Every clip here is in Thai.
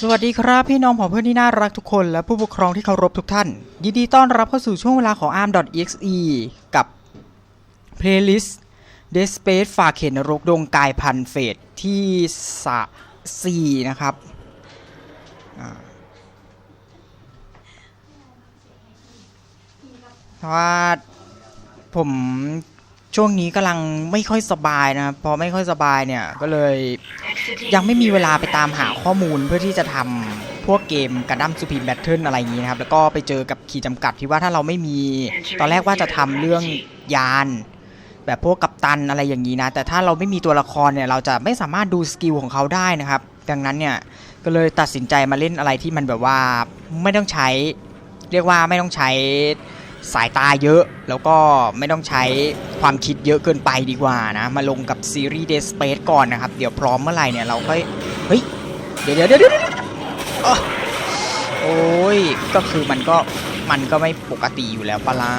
สวัสดีครับ พี่น้องผองเพื่อนที่น่ารักทุกคนและผู้ปกครองที่เคารพทุกท่าน ยินดีต้อนรับเข้าสู่ช่วงเวลาของ arm.exe กับ playlist d e s p a c e ฝากเข็นนรกดงกายพันเฟสที่สะสี่นะครับ เพราะว่าผม ช่วงนี้กำลังไม่ค่อยสบายนะพอไม่ค่อยสบายเนี่ยก็เลยยังไม่มีเวลาไปตามหาข้อมูลเพื่อที่จะทำพวกเกมกระดั้มซูพีมแบทเทิลอะไรอย่างนี้นะครับ แล้วก็ไปเจอกับขีดจำกัดที่ว่าถ้าเราไม่มี ตอนแรกว่าจะทำเรื่องยาน แบบพวกกัปตันอะไรอย่างนี้นะ แต่ถ้าเราไม่มีตัวละครเนี่ยเราจะไม่สามารถดูสกิลของเขาได้นะครับ ดังนั้นเนี่ยก็เลยตัดสินใจมาเล่นอะไรที่มันแบบว่าไม่ต้องใช้ เรียกว่าไม่ต้องใช้ สายตาเยอะ แล้วก็ไม่ต้องใช้ความคิดเยอะเกินไปดีกว่านะ มาลงกับซีรีส์ Dead Space ก่อนนะครับ เดี๋ยวพร้อมเมื่อไหร่เนี่ยเราค่อยเฮ้ย เดี๋ยวเดี๋ยวเดี๋ยวโอ้ย ก็คือมันก็มันก็ไม่ปกติอยู่แล้วปะล่ะ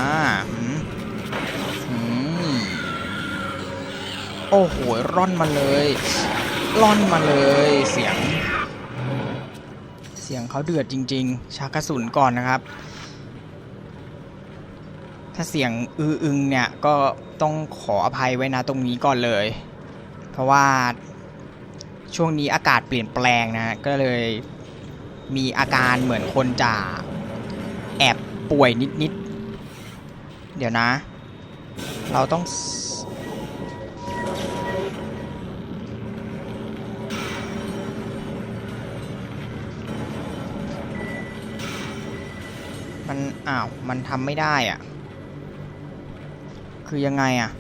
หืมหืมโอ้โห ร่อนมาเลย ร่อนมาเลยเสียง เสียงเขาเดือดจริง ๆ ชากระสุนก่อนนะครับ ถ้าเสียงอืออึงเนี่ยก็ต้องขออภัยไว้นะตรงนี้ก่อนเลย เพราะว่าช่วงนี้อากาศเปลี่ยนแปลงนะก็เลยมีอาการเหมือนคนจะแอบป่วยนิดๆ เดี๋ยวนะ เราต้อง มันอ้าว มันทำไม่ได้อะ คือยังไงอะ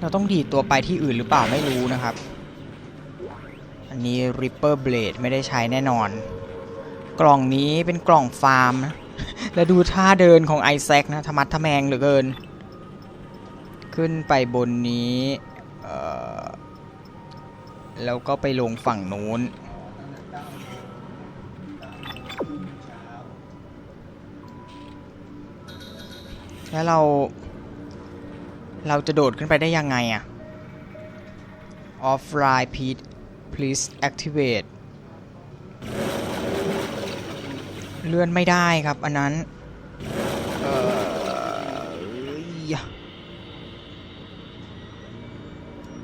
เราต้องดีดตัวไปที่อื่นหรือเปล่าไม่รู้นะครับ อันนี้ Ripper Blade ไม่ได้ใช้แน่นอน กล่องนี้เป็นกล่องฟาร์มนะแล้วดูท่าเดินของไอแซคนะธรรมัดทะแมงเหลือเกิน ขึ้นไปบนนี้แล้วก็ไปลงฝั่งนู้น แล้วเรา เราจะโดดขึ้นไปได้ยังไงอะ offline please please activate เลื่อนไม่ได้ครับ อันนั้น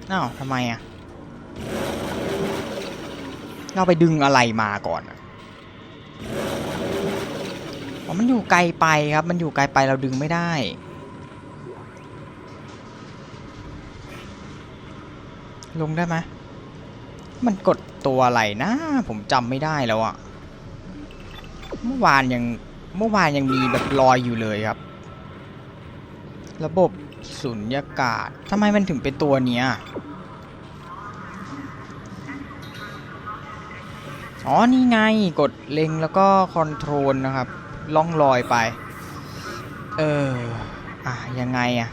เอ้าวทำไมอะเราไปดึงอะไรมาก่อนอะ อ๋อมันอยู่ไกลไปครับ มันอยู่ไกลไปเราดึงไม่ได้ลงได้ไหมมันกดตัวอะไรนะ ผมจำไม่ได้แล้วอะเมื่อวานยังเมื่อวานยังมีแบบลอยอยู่เลยครับ ระบบสุญญากาศทำไมมันถึงเป็นตัวเนี้ยอ๋อ นี่ไง กดเล็งแล้วก็คอนโทรลนะครับ ล่องลอยไป เออ อะ ยังไงอะ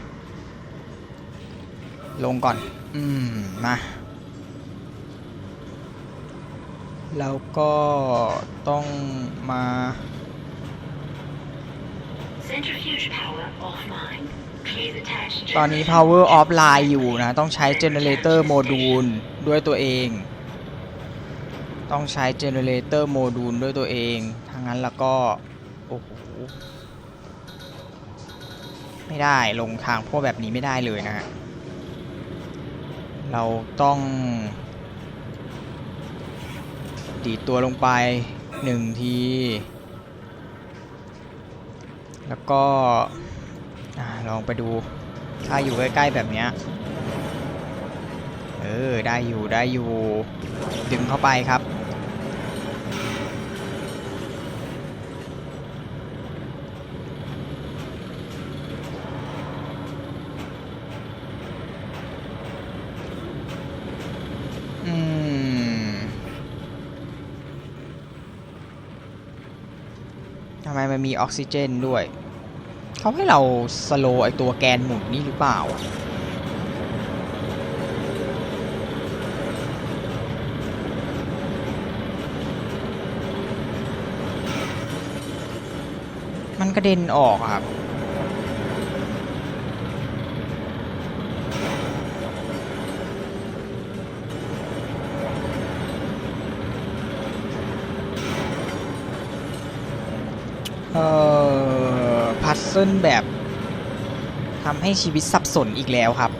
ลงก่อน อืม มา แล้วก็ต้องมา Centrifuge power offline. Please attach ตอนนี้ power offline อยู่นะ ต้องใช้ generator module ด้วยตัวเอง ต้องใช้ generator module ด้วยตัวเองถ้างั้นแล้วก็ โอ้โห ไม่ได้ลงทางพวกแบบนี้ไม่ได้เลยนะฮะ เราต้อง ดีดตัวลงไปหนึ่งที แล้วก็อลองไปดู ถ้าอยู่ใกล้ ๆ แบบเนี้ย เออ ได้อยู่ได้อยู่ ดึงเข้าไปครับ ไมมันมีออกซิเจนด้วย เขาให้เราสโลไอตัวแกนหมุนนี่หรือเปล่ามันกระเด็นออกครับ ซิลแบบทำให้ชีวิตสับสนอีกแล้วครับ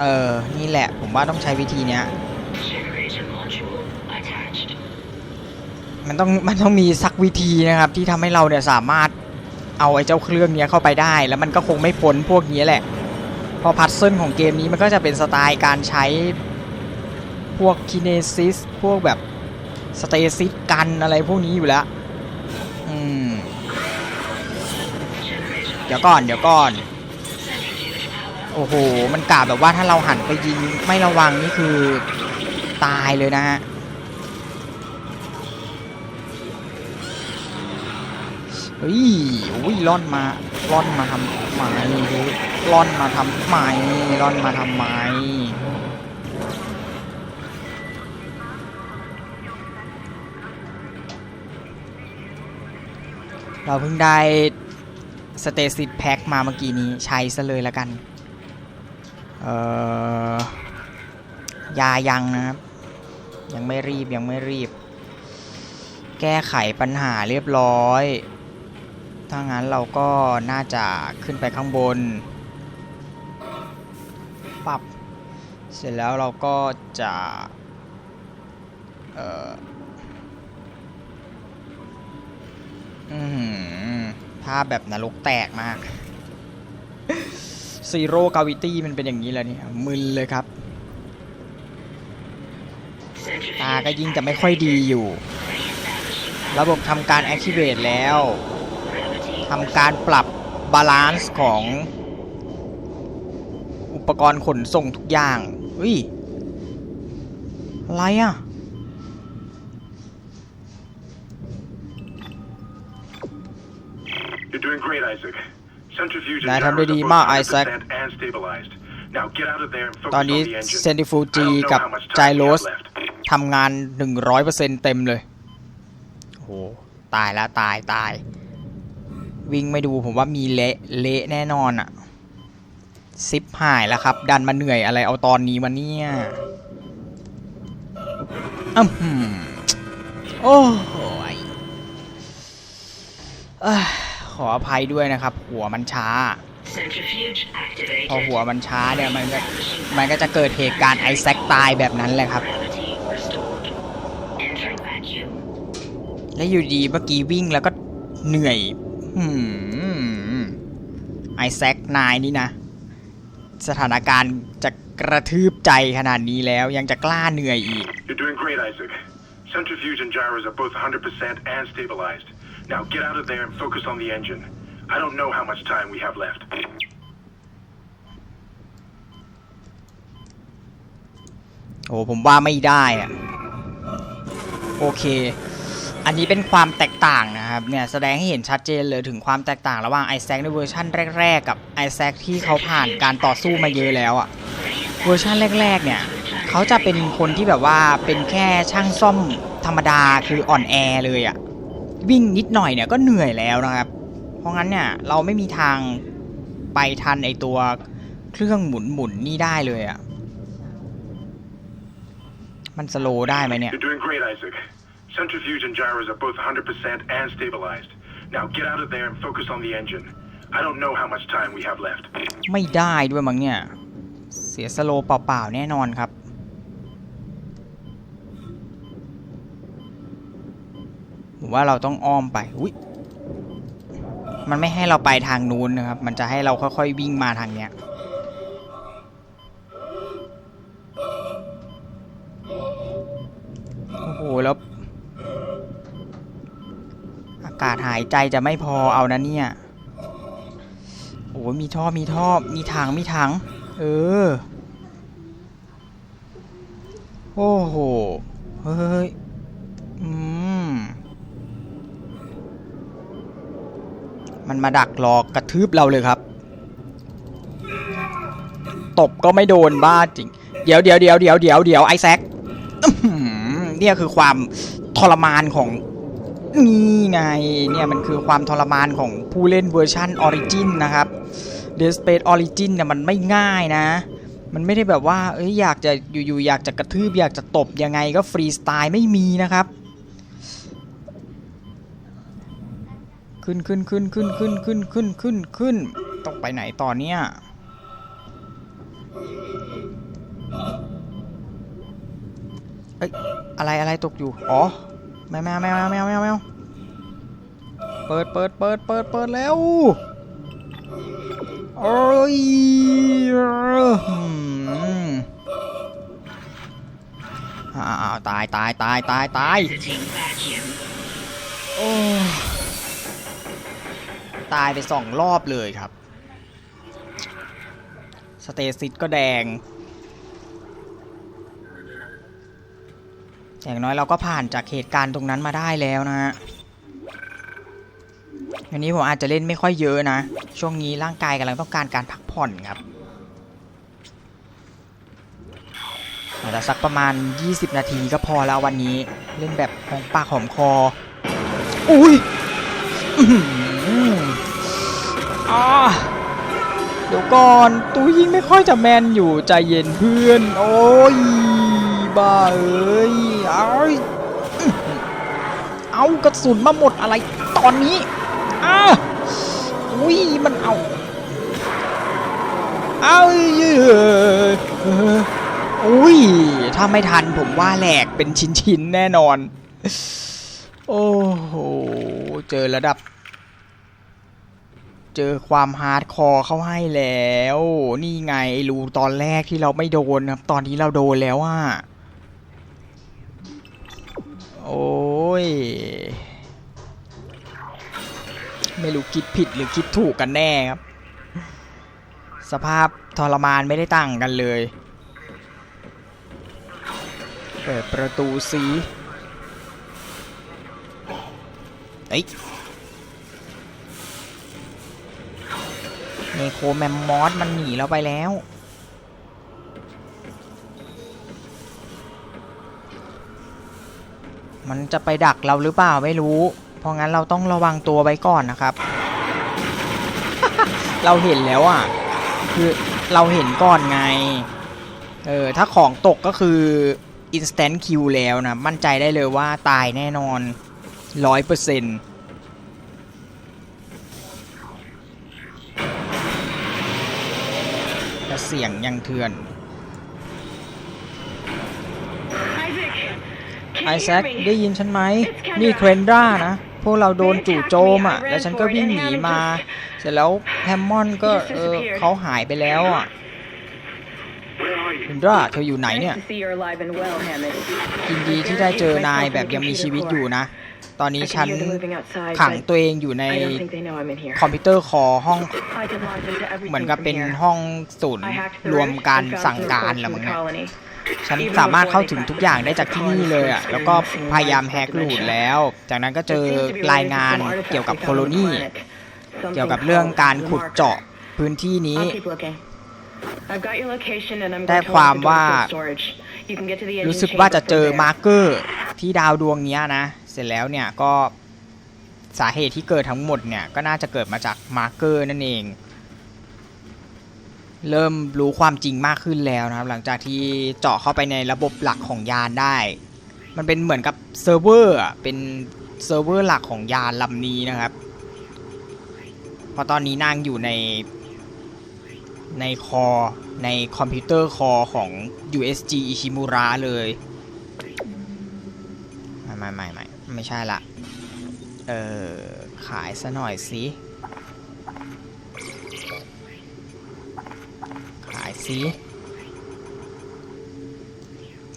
เออ นี่แหละผมว่าต้องใช้วิธีเนี้ย Generator module attached. มันต้องมันต้องมีสักวิธีนะครับ ที่ทำให้เราเนี่ยสามารถเอาไอ้เจ้าเครื่องเนี้ยเข้าไปได้ แล้วมันก็คงไม่พ้นพวกนี้แหละเพอพัซเซิลของเกมนี้มันก็จะเป็นสไตล์การใช้พวกคิเนซิสพวกแบบสเตซิสกันอะไรพวกนี้อยู่แล้ว อืม Generator เดี๋ยวก่อนเดี๋ยวก่อน โอ้โห มันกาแบบว่าถ้าเราหันไปยิงไม่ระวังนี่คือตายเลยนะฮะเฮ้ยอุ้ยล่อนมาล่อนมาทำไมล่อนมาทำไม้ล่อนมาทำไม้เราเพิ่งได้ สเตซิตแพ็คมาเมื่อกี้นี้ใช้ซะเลยแล้วกันเอ่อยายังนะครับ ยังไม่รีบยังไม่รีบ แก้ไขปัญหาเรียบร้อย ถ้างั้นเราก็น่าจะขึ้นไปข้างบนปรับเสร็จแล้วเราก็จะเอ่ออือหือภาพแบบนรกแตกมากซีโร่กาวิตี้มันเป็นอย่างนี้แล้วเนี่ยมึนเลยครับ ตาก็ยิ่งจะไม่ค่อยดีอยู่ ระบบทำการ activate แล้วทำการปรับบาลานซ์ของอุปกรณ์ขนส่งทุกอย่างเฮ้ยอะไรอะ นาย and ทำได้ gyros ดี are มาก both ไอแซค100% and stabilized. Now get out of there and focus ตอน on นี้ the engine. เซนติฟู I จี don't know กับ how much ไจ time โร we ส have left. ทำงาน 100%เต็มเลยโอ้โหตายแล้วตายตาย วิ่งไม่ดูผมว่ามีเละเละแน่นอนอะซิปหายแล้วครับ ดันมาเหนื่อยอะไรเอาตอนนี้มาเนี่ยอ้ำหืมโอ้โหยเอ้ยขออภัยด้วยนะครับ หัวมันช้า Centrifuge พอ activated. หัวมันช้าเนี่ยมันก็มันก็จะเกิดเหตุการณ์ไอแซคตายแบบนั้นแหละครับ Gravity restored. Entering vacuum. และอยู่ดีเมื่อกี้วิ่งแล้วก็เหนื่อยหืมไอแซคนายนี่นะ สถานการณ์จะกระทืบใจขนาดนี้แล้วยังจะกล้าเหนื่อยอีก You're doing great, Isaac. Centrifuge and gyros are both 100% and stabilized. Now get out of there and focus on the engine. I don't know how much time we have left. โอ้ผมว่าไม่ได้อะโอเค อันนี้เป็นความแตกต่างนะครับเนี่ยแสดงให้เห็นชัดเจนเลยถึงความแตกต่างระหว่างไอแซคในเวอร์ชั่นแรก ๆ กับไอแซคที่เขาผ่านการต่อสู้มาเยอะแล้วอะเวอร์ชันแรก ๆ เนี่ยเขาจะเป็นคนที่แบบว่าเป็นแค่ช่างซ่อมธรรมดาคืออ่อนแอเลยอะ วิ่งนิดหน่อยเนี่ยก็เหนื่อยแล้วนะครับ เพราะงั้นเนี่ยเราไม่มีทางไปทันไอตัวเครื่องหมุนหมุนๆนี่ได้เลยอะมันสโลว์ได้ไหมเนี่ย You're doing great, Isaac. Centrifuge and gyros are both 100% and stabilized. Now get out of there and focus on the engine. I don't know how much time we have left. ไม่ได้ด้วยมั้งเนี่ย เสียสโลว์เปล่าๆแน่นอนครับ ผมว่าเราต้องอ้อมไปอุยมันไม่ให้เราไปทางนู้นนะครับ มันจะให้เราค่อยๆวิ่งมาทางเนี้ยโอ้โหแล้ว อากาศหายใจจะไม่พอเอานะเนี่ยโอ้ยมีท่อมีท่อมีถังมีถัง เออ โอ้โห เฮ้ย อืม มันมาดักรอกระทืบเราเลยครับ ตบก็ไม่โดนบ้าจริง เดี๋ยวเดี๋ยวเดี๋ยวเดี๋ยวเดี๋ยวเดี๋ยวไอแซคเนี่ยคือความทรมานของนี่ไงเนี่ยมันคือความทรมานของผู้เล่นเวอร์ชันออริจินนะครับ Dead Space Origin เนี่ยมันไม่ง่ายนะ มันไม่ได้แบบว่าเอ้ยอยากจะอยู่ๆอยากจะกระทืบอยากจะตบยังไงก็ฟรีสไตล์ไม่มีนะครับ ขึ้นขึ้นขึ้นขึ้นขึ้นขึ้นขึ้นขึ้นขึ้นต้องไปไหนต่อเนี่ยเอ้ยอะไรอะไรตกอยู่ อ๋อแมวแมวแมวแมวแมวแมวแมวเปิดเปิดเปิดเปิดเปิดแล้วโอ้ยอืมอ้าวตายตายตายตายตาย Exiting vacuum. โอ้ย ตายไปสองรอบเลยครับ สเตซิสก็แดง อย่างน้อยเราก็ผ่านจากเหตุการณ์ตรงนั้นมาได้แล้วนะฮะวันนี้ผมอาจจะเล่นไม่ค่อยเยอะนะ ช่วงนี้ร่างกายกำลังต้องการการพักผ่อนครับอาจจะสักประมาณ 20 นาทีก็พอแล้ววันนี้ เล่นแบบหอมปากหอมคอ อุ้ย เดี๋ยวก่อนตูยิงไม่ค่อยจะแมนอยู่ใจเย็นเพื่อน โอ้ยบ้าเอ้ยเอาเอากระสุนมาหมดอะไรตอนนี้อ้าอุ้ยมันเอาเอาเยอะอุ้ยถ้าไม่ทันผมว่าแหลกเป็นชิ้นๆแน่นอน โอ้โห เจอระดับ เจอความฮาร์ดคอร์เข้าให้แล้ว นี่ไงรูตอนแรกที่เราไม่โดนครับ ตอนนี้เราโดนแล้วอะ โอ้ย ไม่รู้คิดผิดหรือคิดถูกกันแน่ครับ สภาพทรมานไม่ได้ต่างกันเลย เปิดประตูสีเอ้ย เนโคแมมมอสมันหนีเราไปแล้ว มันจะไปดักเราหรือเปล่าไม่รู้ เพราะงั้นเราต้องระวังตัวไว้ก่อนนะครับ เราเห็นแล้วอะ คือเราเห็นก่อนไง เออ ถ้าของตกก็คือ instant kill แล้วนะ มั่นใจได้เลยว่าตายแน่นอนร้อยเปอร์เซ็นต์ เสียงยังเถื่อน Isaac! ไอ Can you แซ hear ค me? ได้ยินฉันไหม It's Kendra. นี่เครนดรานะ พวกเราโดนจู่โจมอะ แล้วฉันก็วิ่งหนีมา เสร็จแล้วแฮมมอนก็เออเขาหายไปแล้วอะเครนดราเธออยู่ไหนเนี่ย Nice to see you're alive and well, Hammond. ยินดีที่ได้เจอนายแบบยังมีชีวิตอยู่นะ ตอนนี้ I ฉั can น hear them moving outside, ขัง but ตัวเองอยู่ใน I don't think they know I'm in here. คอมพิวเตอร์คอห้อง I can launch into everything เหมือนกับ from เป็น here. ห้องศูนย์ I hacked the รวม roof การ and found สั่ง some การ reports แหละ from มั้ง the เนี่ย colony. ฉันสามารถเข้าถึงทุกอย่างได้จากที่นี่เลยอะ แล้วก็พยายามแฮกรูทแล้ว จากนั้นก็เจอ It seems to be ราย related to งาน some artifact เกี่ยวกับ we โค found โล on the นี planet. เกี่ยวกับ Something เรื่อง called การ the ขุด Marker. เจาะพื้นที่นี้ I'll keep looking. I've got your location and I'm ได้ going to ความ lock the door ว่า to the storage. You can get to the engine รู้สึก chamber ว่าจะเจอ from there. มาร์เกอร์ที่ดาวดวงเนี้ยนะเส ร็จแล้วเนี่ยก็สาเหตุที่เกิดทั้งหมดเนี่ยก็น่าจะเกิดมาจากมาร์เกอร์นั่นเอง เริ่มรู้ความจริงมากขึ้นแล้วนะครับ หลังจากที่เจาะเข้าไปในระบบหลักของยานได้ มันเป็นเหมือนกับเซิร์ฟเวอร์เป็นเซิร์ฟเวอร์หลักของยานลำนี้นะครับเพราะตอนนี้นางอยู่ในในคอในคอมพิวเตอร์คอของ USG Ishimura เลย ไม่ไม่ไม่ ไม่ใช่ละ เออ ขายซะหน่อยสิขายสิ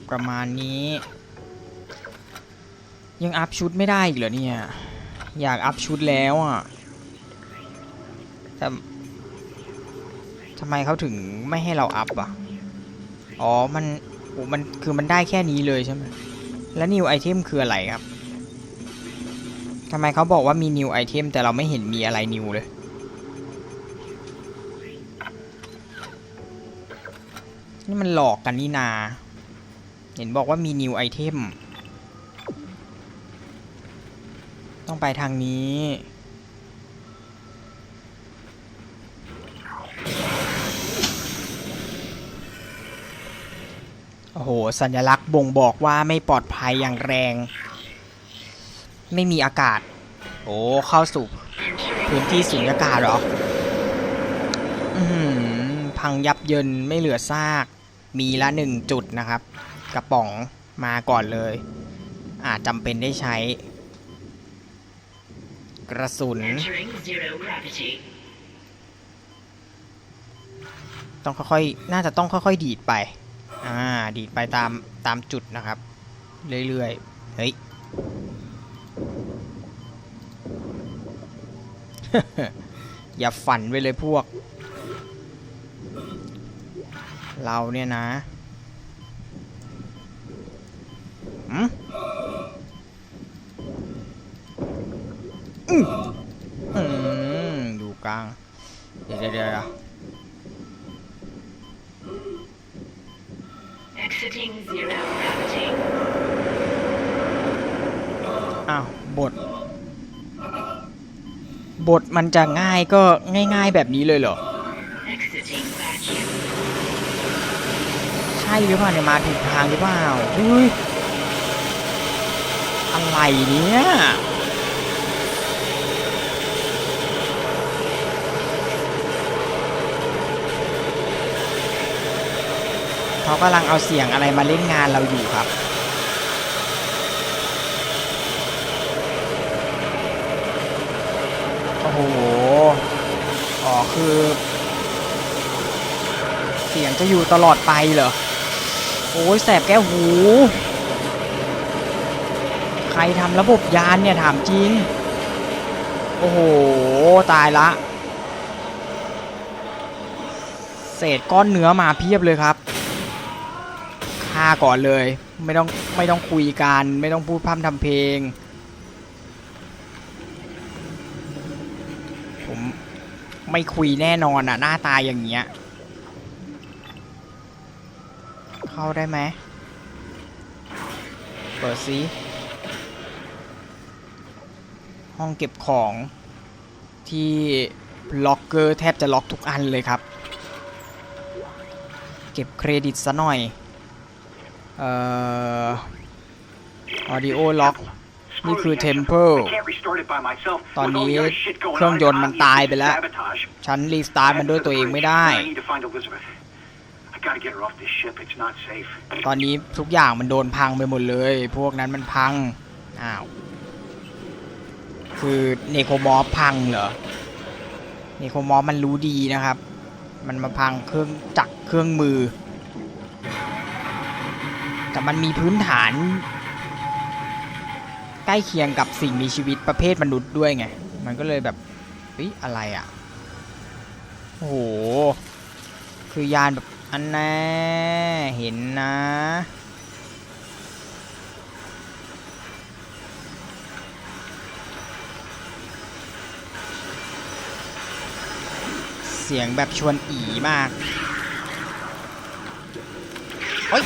ประมาณนี้ ยังอัพชุดไม่ได้อีกเหรอเนี่ย อยากอัพชุดแล้วอะแต่ทำไมเขาถึงไม่ให้เราอัพอะ อ๋อ มันโอ้มัน คือมันได้แค่นี้เลยใช่ไหม แล้วนิวไอเทมคืออะไรครับ ทำไมเขาบอกว่ามีนิวไอเทมแต่เราไม่เห็นมีอะไรนิวเลย นี่มันหลอกกันนี่นา เห็นบอกว่ามีนิวไอเทม ต้องไปทางนี้โอ้โห สัญลักษณ์บ่งบอกว่าไม่ปลอดภัยอย่างแรง ไม่มีอากาศ โอ้เข้าสู่พื้นที่สุญญากาศหรออือหือพังยับเยินไม่เหลือซาก มีละหนึ่งจุดนะครับ กระป๋องมาก่อนเลย อาจจำเป็นได้ใช้ กระสุน ต้องค่อยๆ น่าจะต้องค่อยๆ ดีดไป อ่า ดีดไปตามตามจุดนะครับ เรื่อยๆ เฮ้ย อย่าฝันไปเลยพวก เราเนี่ยนะหืมอืมอืมดูกลาง เดี๋ยวเดี๋ยวเดี๋ยว Exiting zero gravity. อ้าวบท บท มันจะง่ายก็ง่าย ๆแบบนี้เลยเหรอ ใช่หรือเปล่าเนี่ยมาถูกทางหรือเปล่าอุ้ยอะไรเนี่ยเขากำลังเอาเสียงอะไรมาเล่นงานเราอยู่ครับ โอ้โห อ๋อคือ เสียงจะอยู่ตลอดไปเหรอ โอ้ยแสบแก้วหู ใครทำระบบยานเนี่ยถามจริง โอ้โห ตายละ เศษก้อนเนื้อมาเพียบเลยครับฆ่าก่อนเลย ไม่ต้องไม่ต้องคุยกัน ไม่ต้องพูดพร่ำทำเพลง ผม ไม่คุยแน่นอนอะ หน้าตาอย่างเงี้ย เข้าได้ไหมเปิดซิห้องเก็บของที่ล็อกเกอร์แทบจะล็อกทุกอันเลยครับ เก็บเครดิตซะหน่อย เอ่อ audio lock นี่คือ Temple ตอนนี้เครื่องยนต์มันตายไปแล้ว ฉันรีสตาร์ทมันด้วยตัวเองไม่ได้ ตอนนี้ทุกอย่างมันโดนพังไปหมดเลย พวกนั้นมันพัง อ้าว คือเนโคมอฟพังเหรอ เนโคมอฟมันรู้ดีนะครับ มันมาพังเครื่องจักรเครื่องมือ แต่มันมีพื้นฐานใก ล้เคียงกับสิ่งมีชีวิตประเภทมนุษย์ด้วยไง มันก็เลยแบบเฮ้ยอะไรอะโอ้โห คือยานแบบอันแน่เห็นนะ เสียงแบบชวนอีมาก โอ๊ย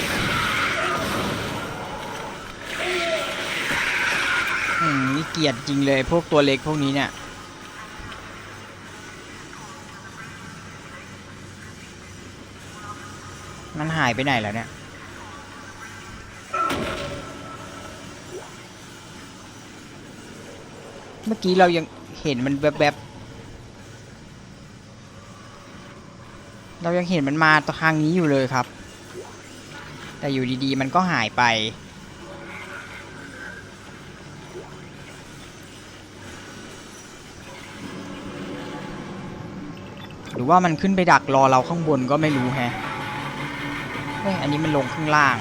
อืมนี่ เกียดจริงเลยพวกตัวเล็กพวกนี้เนี่ยมันหายไปไหนแล้วเนี่ย เมื่อกี้เรายังเห็นมันแบบแบบเรายังเห็นมันมาทางนี้อยู่เลยครับ แต่อยู่ดีๆ มันก็หายไป หรือว่ามันขึ้นไปดักรอเราข้างบนก็ไม่รู้แฮะเฮ้ยอันนี้มันลงข้างล่าง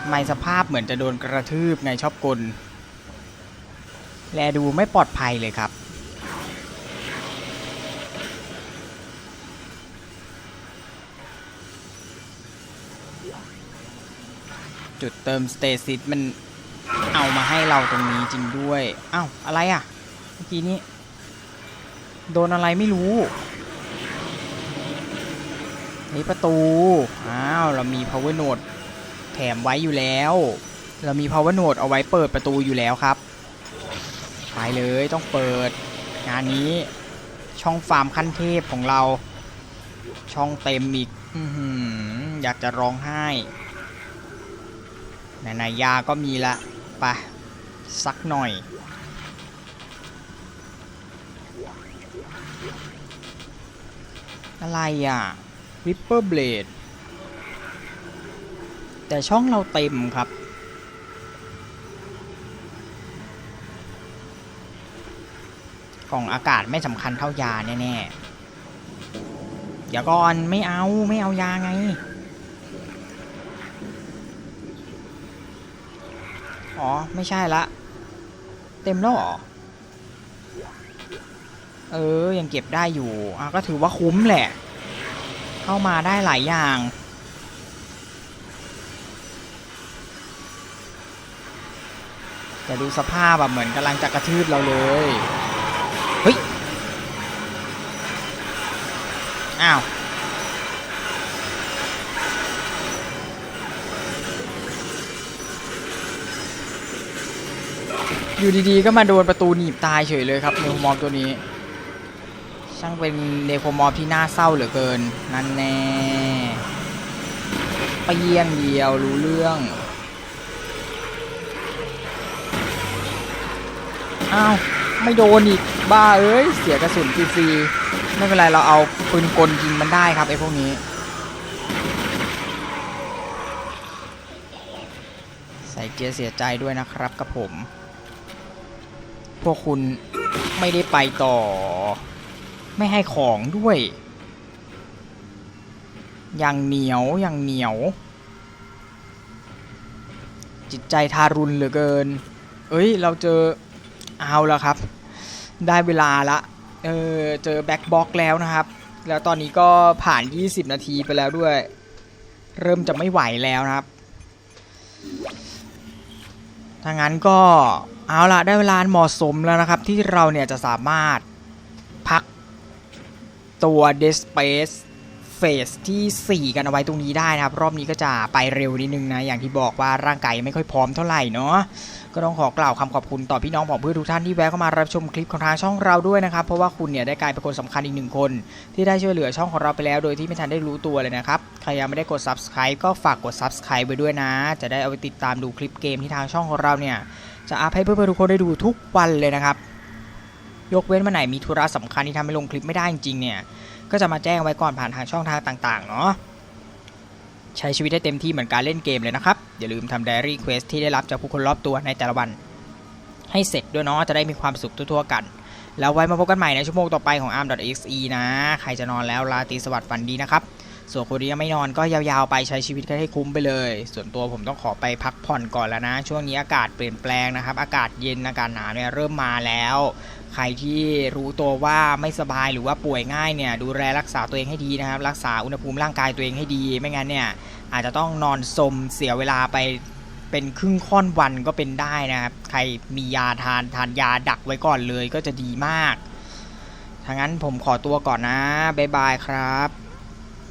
ทำไมสภาพเหมือนจะโดนกระทืบไงชอบกล แลดูไม่ปลอดภัยเลยครับ จุดเติมสเตซิสมันเอามาให้เราตรงนี้จริงด้วย อ้าว อะไรอะ เมื่อกี้นี้ โดนอะไรไม่รู้ นี่ประตู อ้าว เรามี power node แถมไว้อยู่แล้ว เรามี power node เอาไว้เปิดประตูอยู่แล้วครับ ไปเลยต้องเปิด งานนี้ช่องฟาร์มขั้นเทพของเรา ช่องเต็มอีกอยากจะร้องไห้ไหนๆยาก็มีละไปสักหน่อย อะไรอะ Ripper Blade แต่ช่องเราเต็มครับ กล่องอากาศไม่สำคัญเท่ายาแน่ๆเดี๋ยวก่อนไม่เอาไม่เอายาไง อ๋อ ไม่ใช่ละ เต็มแล้วเหรอ เออ ยังเก็บได้อยู่อะก็ถือว่าคุ้มแหละ เข้ามาได้หลายอย่าง แต่ดูสภาพแบบเหมือนกำลังจะกระทืบเราเลย เฮ้ย อ้าวอยู่ดีๆ ก็มาโดนประตูหนีบตายเฉยเลยครับเนโครมอร์ฟตัวนี้ ช่างเป็นเนโครมอฟที่น่าเศร้าเหลือเกิน นั่นแน่เปียงเดียวรู้เรื่อง อ้าว ไม่โดนอีก บ้าเอ้ย เสียกระสุนฟรีๆไม่เป็นไรเราเอาปืนกลยิงมันได้ครับไอ้พวกนี้ ใส่เกียร์เสียใจด้วยนะครับกับผม พวกคุณไม่ได้ไปต่อ ไม่ให้ของด้วย อย่างเหนียวอย่างเหนียว จิตใจทารุณเหลือเกิน เอ้ย เราเจอเอาแล้วครับ ได้เวลาละ เออ เจอแบ็คบ็อกแล้วนะครับ แล้วตอนนี้ก็ผ่าน 20 นาทีไปแล้วด้วย เริ่มจะไม่ไหวแล้วนะครับถ้างั้นก็เอาละได้เวลาเหมาะสมแล้วนะครับ ที่เราเนี่ยจะสามารถ ตัว Dead Space เฟสที่ 4 กันเอาไว้ตรงนี้ได้นะครับ รอบนี้ก็จะไปเร็วนิดนึงนะ อย่างที่บอกว่าร่างกายไม่ค่อยพร้อมเท่าไหร่เนาะก็ต้องขอกล่าวคำขอบคุณต่อพี่น้องของเพื่อนทุกท่านที่แวะเข้ามารับชมคลิปของทางช่องเราด้วยนะครับเพราะว่าคุณเนี่ยได้กลายเป็นคนสำคัญอีกหนึ่งคน ที่ได้ช่วยเหลือช่องของเราไปแล้ว โดยที่ไม่ทันได้รู้ตัวเลยนะครับใครยังไม่ได้กด subscribe ก็ฝากกด subscribe ไปด้วยนะ จะได้เอาไปติดตามดูคลิปเกมที่ทางช่องของเราเนี่ยจะอัพให้เพื่อนๆทุกคนได้ดูทุกวันเลยนะครับ ยกเว้นวันไหนมีธุระสำคัญที่ทำให้ลงคลิปไม่ได้จริงๆเนี่ย ก็จะมาแจ้งไว้ก่อนผ่านทางช่องทางต่างๆเนาะ ใช้ชีวิตได้เต็มที่เหมือนการเล่นเกมเลยนะครับ อย่าลืมทำ Diary Quest ที่ได้รับจากผู้คนรอบตัวในแต่ละวัน ให้เสร็จด้วยเนาะจะได้มีความสุขทั่วๆกัน แล้วไว้มาพบกันใหม่ในชั่วโมงต่อไปของ arm.exe นะ ใครจะนอนแล้วราตีสวัสดิ์ฝันดีนะครับ ส่วนคนที่ยังไม่นอนก็ยาวๆไปใช้ชีวิตกันให้คุ้มไปเลย ส่วนตัวผมต้องขอไปพักผ่อนก่อนแล้วนะ ช่วงนี้อากาศเปลี่ยนแปลงนะครับ อากาศเย็นอากาศหนาวเนี่ยเริ่มมาแล้ว ใครที่รู้ตัวว่าไม่สบายหรือว่าป่วยง่ายเนี่ยดูแลรักษาตัวเองให้ดีนะครับ รักษาอุณหภูมิร่างกายตัวเองให้ดี ไม่งั้นเนี่ยอาจจะต้องนอนสมเสียเวลาไปเป็นครึ่งค่อนวันก็เป็นได้นะครับ ใครมียาทานทานยาดักไว้ก่อนเลยก็จะดีมากถ้างั้นผมขอตัวก่อนนะ บ๊ายบายครับ